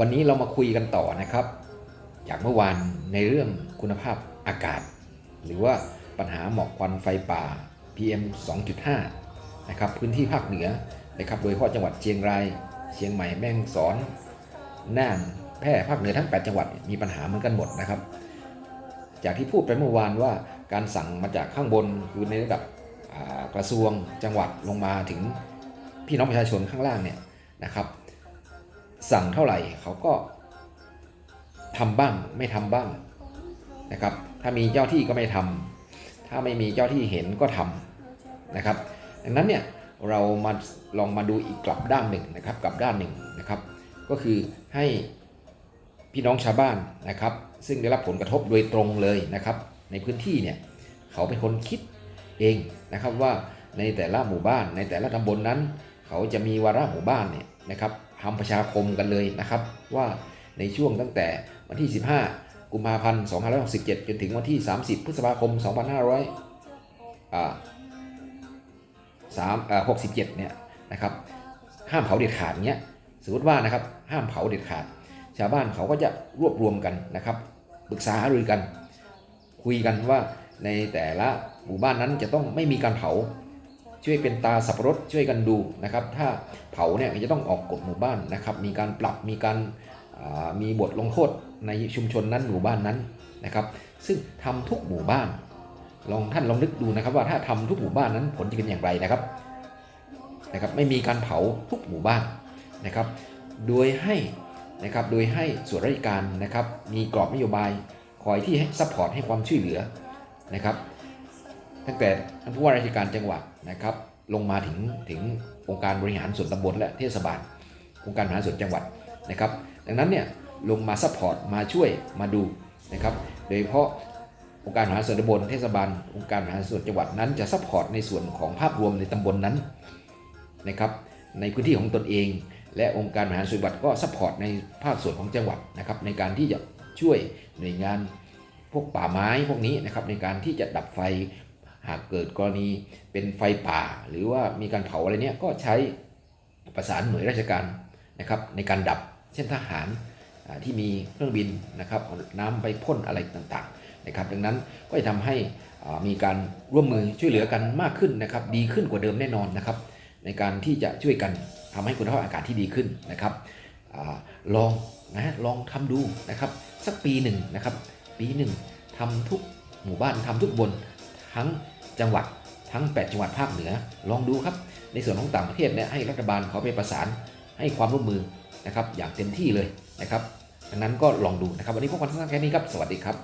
วันนี้เรามาคุยกันต่อนะครับ จากเมื่อวานในเรื่องคุณภาพอากาศ หรือว่าปัญหาหมอกควันไฟป่า PM 2.5 นะครับพื้นที่ภาคเหนือนะครับโดยเฉพาะจังหวัดเชียงราย เชียงใหม่แม่ฮ่องสอนน่านแพร่ภาคเหนือทั้ง 8 จังหวัดมีปัญหาเหมือนกันหมดนะครับ จากที่พูดไปเมื่อวานว่าการสั่งมาจากข้างบนคือในระดับกระทรวงจังหวัดลงมาถึงพี่น้องประชาชนข้างล่างเนี่ยนะครับ สั่งเท่าไหร่เขาก็ทำบ้างไม่ทำบ้างนะครับ ถ้ามีเจ้าที่ก็ไม่ทำถ้าไม่มีเจ้าที่เห็นก็ทำนะครับ ดังนั้นเนี่ยเรามาลองมาดูอีกกลับด้านหนึ่งนะครับกลับด้านหนึ่งนะครับ ก็คือให้พี่น้องชาวบ้านนะครับ ซึ่งได้รับผลกระทบโดยตรงเลยนะครับ ในพื้นที่เนี่ยเขาเป็นคนคิดเองนะครับว่าในแต่ละหมู่บ้านในแต่ละตำบลนนั้น เขาจะมีวาระหมู่บ้านเนี่ยนะครับ ทำประชาคมกันเลยนะครับ ว่าในช่วงตั้งแต่วันที่ 15 กุมภาพันธ์ 2567 จนถึงวันที่ 30 พฤษภาคม 2500อ่าสามอ่า67 เนี่ยนะครับ ห้ามเผาเด็ดขาดเงี้ยสมมติว่านะครับห้ามเผาเด็ดขาด ชาวบ้านเขาก็จะรวบรวมกันนะครับปรึกษาหารือกัน คุยกันว่าในแต่ละหมู่บ้านนั้นจะต้องไม่มีการเผา ช่วยเป็นตาสับปะรดช่วยกันดูนะครับ ถ้าเผาเนี่ยจะต้องออกกฎหมู่บ้านนะครับ มีการปรับมีการมีบทลงโทษในชุมชนนั้นหมู่บ้านนั้นนะครับ ซึ่งทำทุกหมู่บ้าน ลองท่านลองนึกดูนะครับ ว่าถ้าทำทุกหมู่บ้านนั้นผลจะเป็นอย่างไรนะครับนะครับ ไม่มีการเผาทุกหมู่บ้านนะครับ โดยให้นะครับโดยให้ส่วนราชการนะครับ มีกรอบนโยบายคอยที่ให้ซัพพอร์ตให้ความช่วยเหลือนะครับ ตั้งแต่ท่านผู้ว่าราชการจังหวัดนะครับ ลงมาถึงถึงองค์การบริหารส่วนตำบลและเทศบาลองค์การบริหารส่วนจังหวัดนะครับ ดังนั้นเนี่ยลงมาซัพพอร์ตมาช่วยมาดูนะครับ โดยเฉพาะองค์การบริหารส่วนตำบลเทศบาลองค์การบริหารส่วนจังหวัดนั้นจะซัพพอร์ตในส่วนของภาพรวมในตำบลนั้นนะครับ ในพื้นที่ของตนเอง และองค์การบริหารส่วนจังหวัดก็ซัพพอร์ตในภาคส่วนของจังหวัดนะครับในการที่จะช่วยหน่วยงานพวกป่าไม้พวกนี้นะครับในการที่จะดับไฟ หากเกิดกรณีเป็นไฟป่า หรือว่ามีการเผาอะไรเนี้ยก็ใช้ประสานหน่วยราชการนะครับในการดับเช่นทหารที่มีเครื่องบินนะครับน้ำไปพ่นอะไรต่างๆนะครับดังนั้นก็จะทำให้มีการร่วมมือช่วยเหลือกันมากขึ้นนะครับดีขึ้นกว่าเดิมแน่นอนนะครับ ในการที่จะช่วยกันทำให้คุณภาพอากาศที่ดีขึ้นนะครับอลองนะลองทำดูนะครับสักปีหนึ่งนะครับปีหนึ่งทำทุกหมู่บ้านทำทุกบน ทั้งจังหวัดทั้ง 8 จังหวัดภาคเหนือ ลองดูครับ ในส่วนของต่างประเทศเนี่ยให้รัฐบาลเขาไปประสานให้ความร่วมมือนะครับอย่างเต็มที่เลยนะครับ ดังนั้นก็ลองดูนะครับ วันนี้พวกกันสั้นแค่นี้ครับ สวัสดีครับ